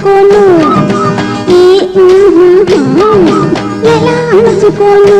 ఆపుకోను ఎలా అణచుకోను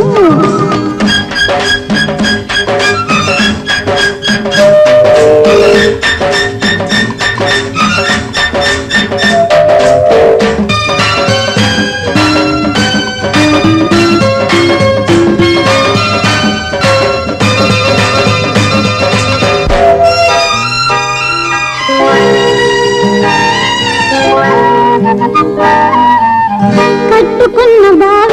కట్టుకున్న బావేడంటూ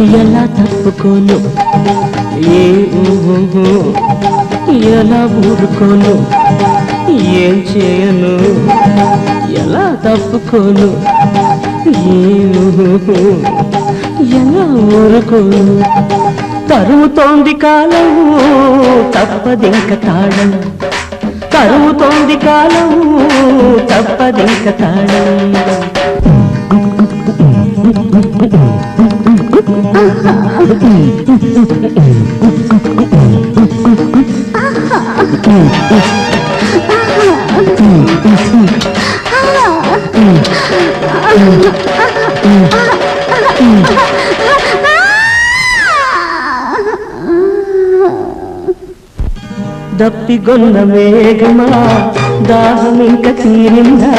ఎలా తప్పుకోను? ఏ ఎలా ఊరుకోను? ఏం చేయను? ఎలా తప్పుకోను? ఏ ఎలా ఊరుకోను? తరుగుతోంది కాలం తప్పదింక తాళం. తరుగుతోంది కాలం తప్పదింక తాళం. దప్పిగొన్న వేగమా దాహం ఇంకా తీరిందా?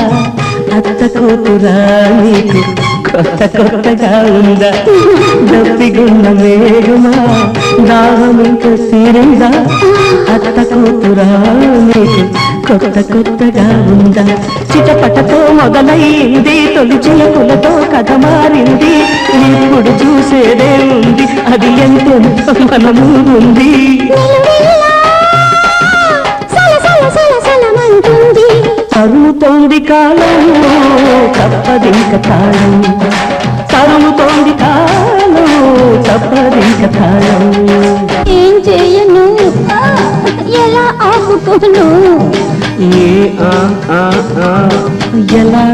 అత్త కూతురా నీకు కొత్త కొత్తగా ఉందా దప్పిగొన్న మేఘమా దాహం ఇంక తీరిందా అత్త కూతురా నీకు కొత్త కొత్తగా ఉందా చిటపటతో మొదలైంది తొలి చిలకులతో కథ మారింది ఇప్పుడు చూసేదే ఉంది అది ఎంతో మనము ఉంది సల సల కాలం తప్పదింక తాళం తరుముతోంది కాలం తప్పదింక తాళం ఏం చేయను? ఎలా ఆపుకోను? ఏ ఆ. ఎలా?